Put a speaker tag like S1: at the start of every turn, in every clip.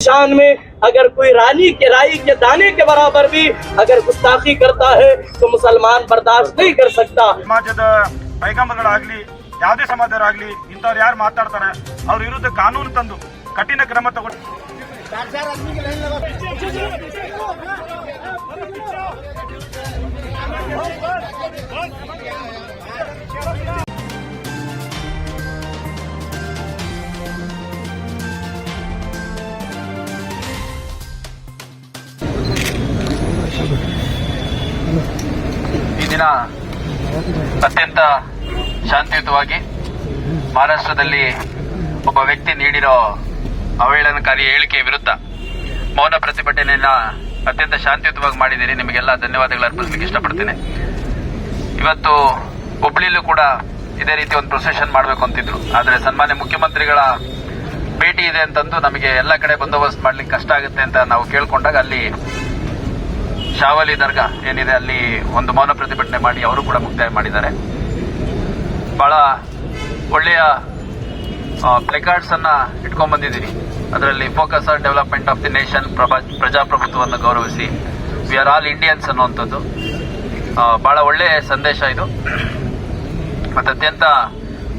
S1: शान में अगर कोई रानी के राई के दाने के बराबर भी अगर गुस्ताखी करता है तो मुसलमान बर्दाश्त नहीं कर सकता
S2: ಸಮಾಜದ ಪೈಗಂಬಗಳಾಗ್ಲಿ ಯಾವುದೇ ಸಮಾಜದವರಾಗ್ಲಿ ಇಂಥವ್ರು ಯಾರು ಮಾತಾಡ್ತಾರೆ ಅವ್ರ ವಿರುದ್ಧ ಕಾನೂನು ತಂದು ಕಠಿಣ ಕ್ರಮ ತಗೊಂಡು
S3: ದಿನ ಅತ್ಯಂತ ಶಾಂತಿಯುತವಾಗಿ ಮಹಾರಾಷ್ಟ್ರದಲ್ಲಿ ಒಬ್ಬ ವ್ಯಕ್ತಿ ನೀಡಿರೋ ಅವಹೇಳನಕಾರಿ ಹೇಳಿಕೆ ವಿರುದ್ಧ ಮೌನ ಪ್ರತಿಭಟನೆಯನ್ನ ಅತ್ಯಂತ ಶಾಂತಿಯುತವಾಗಿ ಮಾಡಿದ್ದೀರಿ. ನಿಮಗೆಲ್ಲ ಧನ್ಯವಾದಗಳು ಅರ್ಪಿಸಲಿಕ್ಕೆ ಇಷ್ಟಪಡ್ತೇನೆ. ಇವತ್ತು ಹುಬ್ಳಿಲೂ ಕೂಡ ಇದೇ ರೀತಿ ಒಂದು ಪ್ರೊಸೆಷನ್ ಮಾಡಬೇಕು ಅಂತಿದ್ರು. ಆದರೆ ಸನ್ಮಾನ್ಯ ಮುಖ್ಯಮಂತ್ರಿಗಳ ಭೇಟಿ ಇದೆ ಅಂತಂದು ನಮಗೆ ಎಲ್ಲ ಕಡೆ ಬಂದೋಬಸ್ತ್ ಮಾಡ್ಲಿಕ್ಕೆ ಕಷ್ಟ ಆಗುತ್ತೆ ಅಂತ ನಾವು ಕೇಳ್ಕೊಂಡಾಗ ಅಲ್ಲಿ ಶಾವಲಿ ದರ್ಗಾ ಏನಿದೆ ಅಲ್ಲಿ ಒಂದು ಮೌನ ಪ್ರತಿಭಟನೆ ಮಾಡಿ ಅವರು ಕೂಡ ಮುಕ್ತಾಯ ಮಾಡಿದ್ದಾರೆ. ಬಹಳ ಒಳ್ಳೆಯ ಪ್ಲೆಕಾರ್ಡ್ಸ್ ಅನ್ನ ಇಟ್ಕೊಂಡ್ ಬಂದಿದ್ದೀನಿ ಅದರಲ್ಲಿ focus on development of the nation ಪ್ರಜಾಪ್ರಭುತ್ವವನ್ನು ಗೌರವಿಸಿ. ವಿ ಆರ್ ಆಲ್ ಇಂಡಿಯನ್ಸ್ ಅನ್ನುವಂಥದ್ದು. ಬಹಳ ಒಳ್ಳೆಯ ಸಂದೇಶ ಇದು. ಮತ್ತೆ ಅತ್ಯಂತ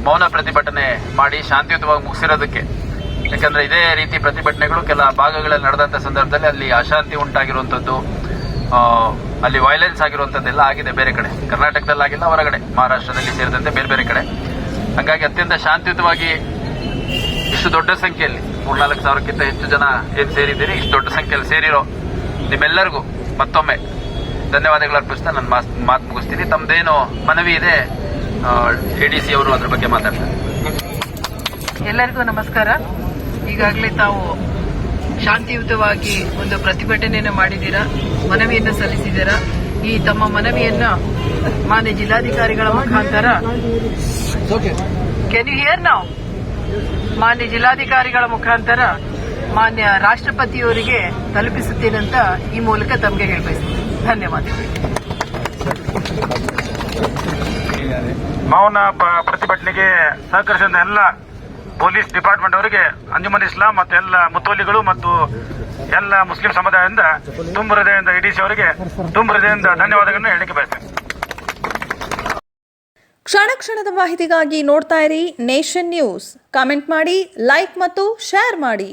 S3: ಮೌನ ಪ್ರತಿಭಟನೆ ಮಾಡಿ ಶಾಂತಿಯುತವಾಗಿ ಮುಗಿಸಿರೋದಕ್ಕೆ. ಯಾಕಂದ್ರೆ ಇದೇ ರೀತಿ ಪ್ರತಿಭಟನೆಗಳು ಕೆಲ ಭಾಗಗಳಲ್ಲಿ ನಡೆದಂತ ಸಂದರ್ಭದಲ್ಲಿ ಅಲ್ಲಿ ಅಶಾಂತಿ ಉಂಟಾಗಿರುವಂತದ್ದು ಆ, ಅಲ್ಲಿ ವೈಲೆನ್ಸ್ ಆಗಿರುವಂತದ್ದೆಲ್ಲ ಆಗಿದೆ ಬೇರೆ ಕಡೆ. ಕರ್ನಾಟಕದಲ್ಲಿ ಆಗಿಲ್ಲ ಹೊರಗಡೆ. ಮಹಾರಾಷ್ಟ್ರದಲ್ಲಿ ಸೇರಿದಂತೆ ಬೇರೆ ಬೇರೆ ಕಡೆ. ಹಾಗಾಗಿ ಅತ್ಯಂತ ಶಾಂತಿಯುತವಾಗಿ ಇಷ್ಟು ದೊಡ್ಡ ಸಂಖ್ಯೆಯಲ್ಲಿ, ಮೂರ್ನಾಲ್ಕು ಸಾವಿರಕ್ಕಿಂತ ಹೆಚ್ಚು ಜನ ಏನ್ ಸೇರಿದ್ದೀರಿ, ಇಷ್ಟು ದೊಡ್ಡ ಸಂಖ್ಯೆಯಲ್ಲಿ ಸೇರಿರೋ ನಿಮ್ಮೆಲ್ಲರಿಗೂ ಮತ್ತೊಮ್ಮೆ ಧನ್ಯವಾದಗಳು ಅರ್ಪಿಸ್ತಾ ನನ್ನ ಮಾತ್, ಮಾತು ಮುಗಿಸ್ತೀನಿ. ತಮ್ಮದೇನು ಮನವಿ ಇದೆ ಎ ಡಿ ಎಡಿಸಿ ಅವರು ಅದ್ರ ಬಗ್ಗೆ ಮಾತಾಡ್ತಾರೆ.
S4: ಎಲ್ಲರಿಗೂ ನಮಸ್ಕಾರ. ಈಗಾಗಲೇ ತಾವು ಶಾಂತಿಯುತವಾಗಿ ಒಂದು ಪ್ರತಿಭಟನೆಯನ್ನು ಮಾಡಿದ್ದೀರಾ? ಮನವಿಯನ್ನು ಸಲ್ಲಿಸಿದ್ದೀರಾ? ಈ ತಮ್ಮ ಮನವಿಯನ್ನು ಮಾನ್ಯ ಜಿಲ್ಲಾಧಿಕಾರಿಗಳ ಮುಖಾಂತರ ಕೆನ್ ಯು ಹಿಯರ್ ನಾವು ಮಾನ್ಯ ಜಿಲ್ಲಾಧಿಕಾರಿಗಳ ಮುಖಾಂತರ ಮಾನ್ಯ ರಾಷ್ಟ್ರಪತಿಯವರಿಗೆ ತಲುಪಿಸುತ್ತೇನಂತ ಈ ಮೂಲಕ ತಮಗೆ ಹೇಳಬಯಸ್ತೀನಿ. ಧನ್ಯವಾದಗಳು.
S2: ಮೌನ ಪ್ರತಿಭಟನೆಗೆ ಸಹಕರಿಸಿದ ಎಲ್ಲ ಪೊಲೀಸ್ ಡಿಪಾರ್ಟ್ಮೆಂಟ್ ಅವರಿಗೆ ಅಂಜುಮನ್ ಇಸ್ಲಾಂ ಮತ್ತು ಎಲ್ಲ ಮುತೋಲಿಗಳು ಮತ್ತು ಎಲ್ಲ ಮುಸ್ಲಿಂ ಸಮುದಾಯದಿಂದ ತುಂಬ ಹೃದಯದಿಂದ ಇಡಿಸಿ ಅವರಿಗೆ ತುಂಬ ಹೃದಯದಿಂದ ಧನ್ಯವಾದಗಳನ್ನು ಹೇಳಿಕೆ ಬಯಸ್ತೇನೆ.
S5: ಕ್ಷಣ ಕ್ಷಣದ ಮಾಹಿತಿಗಾಗಿ ನೋಡ್ತಾ ಇರಿ ನೇಷನ್ ನ್ಯೂಸ್. ಕಾಮೆಂಟ್ ಮಾಡಿ, ಲೈಕ್ ಮತ್ತು ಶೇರ್ ಮಾಡಿ.